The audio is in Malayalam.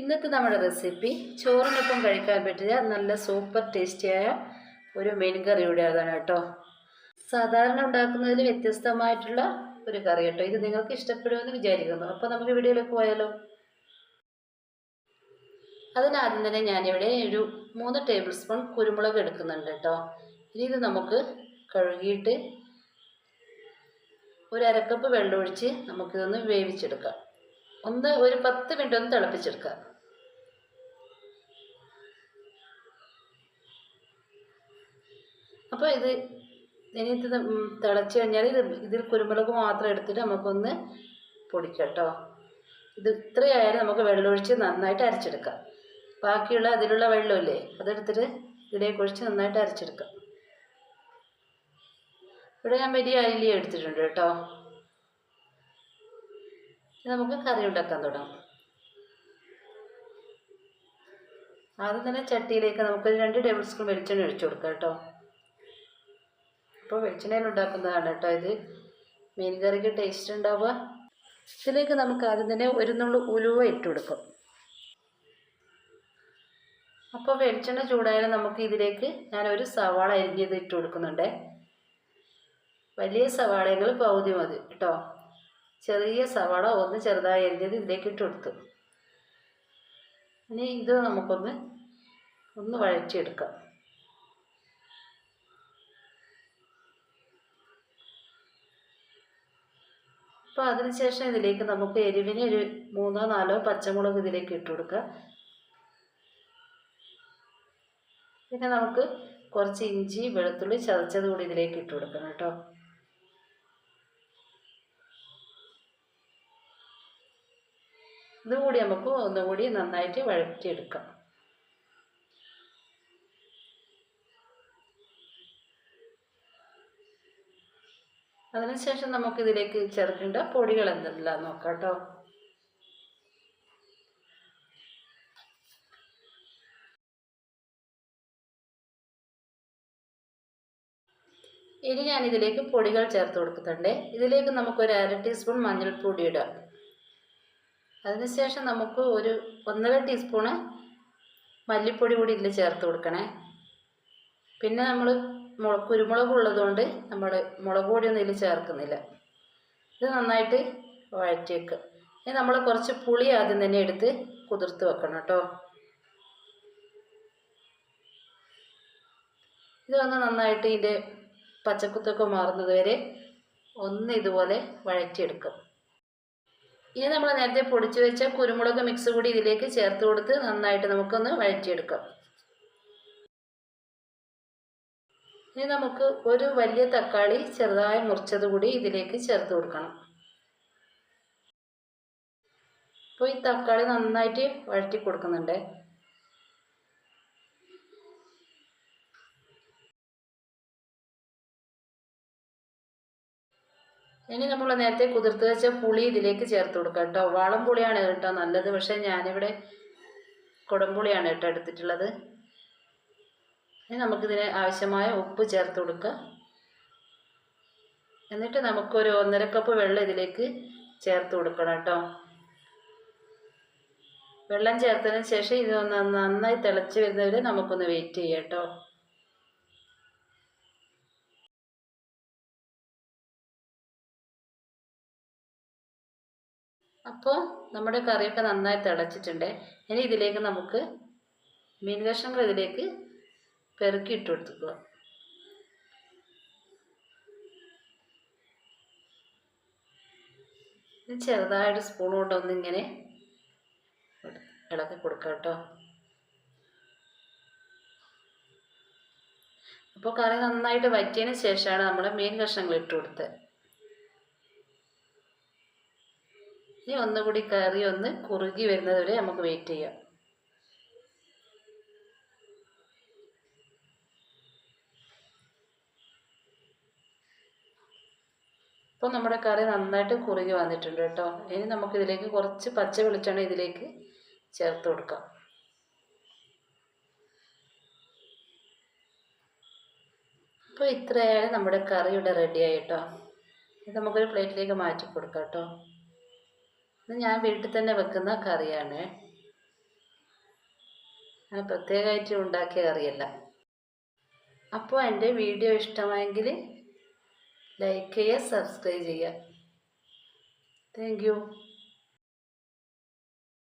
ഇന്നത്തെ നമ്മുടെ റെസിപ്പി ചോറിനൊപ്പം കഴിക്കാൻ പറ്റിയ നല്ല സൂപ്പർ ടേസ്റ്റിയായ ഒരു മീൻ കറിയുടേതാണ് കേട്ടോ. സാധാരണ ഉണ്ടാക്കുന്നതിൽ വ്യത്യസ്തമായിട്ടുള്ള ഒരു കറി കേട്ടോ. ഇത് നിങ്ങൾക്ക് ഇഷ്ടപ്പെടുമെന്ന് വിചാരിക്കുന്നു. അപ്പോൾ നമുക്ക് വീഡിയോയിലേക്ക് പോയാലോ? അതിനാദ്യം തന്നെ ഞാനിവിടെ ഒരു മൂന്ന് ടേബിൾ സ്പൂൺ കുരുമുളക് എടുക്കുന്നുണ്ട് കേട്ടോ. ഇനി ഇത് നമുക്ക് കഴുകിയിട്ട് ഒരു അരക്കപ്പ് വെള്ളമൊഴിച്ച് നമുക്കിതൊന്ന് വേവിച്ചെടുക്കാം. ഒന്ന് ഒരു പത്ത് മിനിറ്റ് ഒന്ന് തിളപ്പിച്ചെടുക്കുക അപ്പോൾ ഇത് ഇനി ഇത് തിളച്ച് കഴിഞ്ഞാൽ ഇത് ഇതിൽ കുരുമുളക് മാത്രം എടുത്തിട്ട് നമുക്കൊന്ന് പൊടിക്കാം കേട്ടോ ഇത് ഇത്രയായാലും നമുക്ക് വെള്ളമൊഴിച്ച് നന്നായിട്ട് അരച്ചെടുക്കാം. ബാക്കിയുള്ള അതിലുള്ള വെള്ളമില്ലേ അതെടുത്തിട്ട് ഇതിലേക്ക് ഒഴിച്ച് നന്നായിട്ട് അരച്ചെടുക്കാം. ഇവിടെ ഞാൻ വലിയ അരിലി എടുത്തിട്ടുണ്ട് കേട്ടോ. നമുക്ക് കറി ഉണ്ടാക്കാൻ തുടങ്ങാം. ആദ്യം തന്നെ ചട്ടിയിലേക്ക് നമുക്ക് രണ്ട് ടേബിൾ സ്പൂൺ വെളിച്ചെണ്ണ ഒഴിച്ചു കൊടുക്കാം കേട്ടോ. അപ്പോൾ വെളിച്ചെണ്ണയിൽ ഉണ്ടാക്കുന്നതാണ് കേട്ടോ ഇത്. മീൻ കറിക്ക് ടേസ്റ്റ് ഉണ്ടാവുക. ഇതിലേക്ക് നമുക്ക് ആദ്യം തന്നെ ഒരു നുള്ളു ഉലുവ ഇട്ട് കൊടുക്കും. അപ്പോൾ വെളിച്ചെണ്ണ ചൂടായാലും നമുക്ക് ഇതിലേക്ക് ഞാനൊരു സവാള അരിഞ്ഞത് ഇട്ട് കൊടുക്കുന്നുണ്ട്. വലിയ സവാളയെങ്കിൽ പകുതി മതി കേട്ടോ. ചെറിയ സവാള ഒന്ന് ചെറുതായി അരിഞ്ഞത് ഇതിലേക്ക് ഇട്ട് കൊടുത്തു. ഇനി ഇത് നമുക്കൊന്ന് ഒന്ന് വഴറ്റിയെടുക്കാം. അപ്പോൾ അതിനുശേഷം ഇതിലേക്ക് നമുക്ക് എരിവിന് ഒരു മൂന്നോ നാലോ പച്ചമുളക് ഇതിലേക്ക് ഇട്ട് കൊടുക്കുക. പിന്നെ നമുക്ക് കുറച്ച് ഇഞ്ചി വെളുത്തുള്ളി ചതച്ചത് കൂടി ഇതിലേക്ക് ഇട്ട് കൊടുക്കണം കേട്ടോ. ഇതുകൂടി നമുക്ക് ഒന്നുകൂടി നന്നായിട്ട് വഴറ്റിയെടുക്കാം. അതിനുശേഷം നമുക്കിതിലേക്ക് ചേർക്കേണ്ട പൊടികൾ എന്തെല്ലാം നോക്കാം കേട്ടോ. ഇനി ഞാൻ ഇതിലേക്ക് പൊടികൾ ചേർത്ത് കൊടുക്കുന്നുണ്ട്. ഇതിലേക്ക് നമുക്കൊരു അര ടീസ്പൂൺ മഞ്ഞൾപ്പൊടി ഇടാം. അതിനുശേഷം നമുക്ക് ഒരു ഒന്നര ടീസ്പൂണ് മല്ലിപ്പൊടി കൂടി ഇതിൽ ചേർത്ത് കൊടുക്കണേ. പിന്നെ നമ്മൾ മുള കുരുമുളക് ഉള്ളതുകൊണ്ട് നമ്മൾ മുളക് പൊടിയൊന്നും ഇതിൽ ചേർക്കുന്നില്ല. ഇത് നന്നായിട്ട് വഴറ്റി വെക്കുക ഇനി നമ്മൾ കുറച്ച് പുളി ആദ്യം തന്നെ എടുത്ത് കുതിർത്ത് വെക്കണം കേട്ടോ. ഇതൊന്ന് നന്നായിട്ട് ഇതിന്റെ പച്ചക്കുത്തൊക്കെ മാറുന്നത് വരെ ഒന്ന് ഇതുപോലെ വഴറ്റിയെടുക്കും. ഇനി നമ്മൾ നേരത്തെ പൊടിച്ചു വെച്ച കുരുമുളക് മിക്സ് കൂടി ഇതിലേക്ക് ചേർത്ത് കൊടുത്ത് നന്നായിട്ട് നമുക്കൊന്ന് വഴറ്റിയെടുക്കാം. ഇനി നമുക്ക് ഒരു വലിയ തക്കാളി ചെറുതായി മുറിച്ചത് കൂടി ഇതിലേക്ക് ചേർത്ത് കൊടുക്കണം. അപ്പോൾ ഈ തക്കാളി നന്നായിട്ട് വഴറ്റി കൊടുക്കുന്നുണ്ട്. ഇനി നമ്മൾ നേരത്തെ കുതിർത്ത് വെച്ച പുളി ഇതിലേക്ക് ചേർത്ത് കൊടുക്കാം കേട്ടോ. വളം പുളിയാണ് കേട്ടോ നല്ലത്. പക്ഷേ ഞാനിവിടെ കുടംപുളിയാണ് കേട്ടോ എടുത്തിട്ടുള്ളത്. ഇനി നമുക്കിതിന് ആവശ്യമായ ഉപ്പ് ചേർത്ത് കൊടുക്കുക എന്നിട്ട് നമുക്കൊരു ഒന്നര കപ്പ് വെള്ളം ഇതിലേക്ക് ചേർത്ത് കൊടുക്കണം കേട്ടോ. വെള്ളം ചേർത്തതിന് ശേഷം ഇത് നന്നായി തിളച്ച് വരുന്നവരെ നമുക്കൊന്ന് വെയിറ്റ് ചെയ്യാം കേട്ടോ. അപ്പോൾ നമ്മുടെ കറിയൊക്കെ നന്നായി തിളച്ചിട്ടുണ്ട്. ഇനി ഇതിലേക്ക് നമുക്ക് മീൻ കഷ്ണങ്ങൾ ഇതിലേക്ക് പെറുക്കി ഇട്ട് ഇനി ചെറുതായിട്ട് സ്പൂൺ കൊണ്ട് ഒന്നിങ്ങനെ ഇളക്കി കൊടുക്കാം കേട്ടോ. അപ്പോൾ കറി നന്നായിട്ട് വറ്റിയതിന് ശേഷമാണ് നമ്മൾ മീൻ കഷ്ണങ്ങൾ ഇട്ട് കൊടുത്തത്. ഇനി ഒന്നുകൂടി കറി ഒന്ന് കുറുകി വരുന്നത് വരെ നമുക്ക് വെയിറ്റ് ചെയ്യാം. ഇപ്പോൾ നമ്മുടെ കറി നന്നായിട്ട് കുറുകി വന്നിട്ടുണ്ട് കേട്ടോ. ഇനി നമുക്കിതിലേക്ക് കുറച്ച് പച്ച വെളിച്ചെണ്ണ ഇതിലേക്ക് ചേർത്ത് കൊടുക്കാം. അപ്പോൾ ഇത്രയായാലും നമ്മുടെ കറി ഇവിടെ റെഡിയായി ഇത് നമുക്കൊരു പ്ലേറ്റിലേക്ക് മാറ്റി കൊടുക്കാം കേട്ടോ. ഇത് ഞാൻ വീട്ടിൽ തന്നെ വെക്കുന്ന കറിയാണ്. ഞാൻ പ്രത്യേകമായിട്ട് ഉണ്ടാക്കിയ കറിയല്ല. അപ്പോൾ എന്റെ വീഡിയോ ഇഷ്ടമായെങ്കിൽ ലൈക്ക് ചെയ്യുക സബ്സ്ക്രൈബ് ചെയ്യുക. താങ്ക്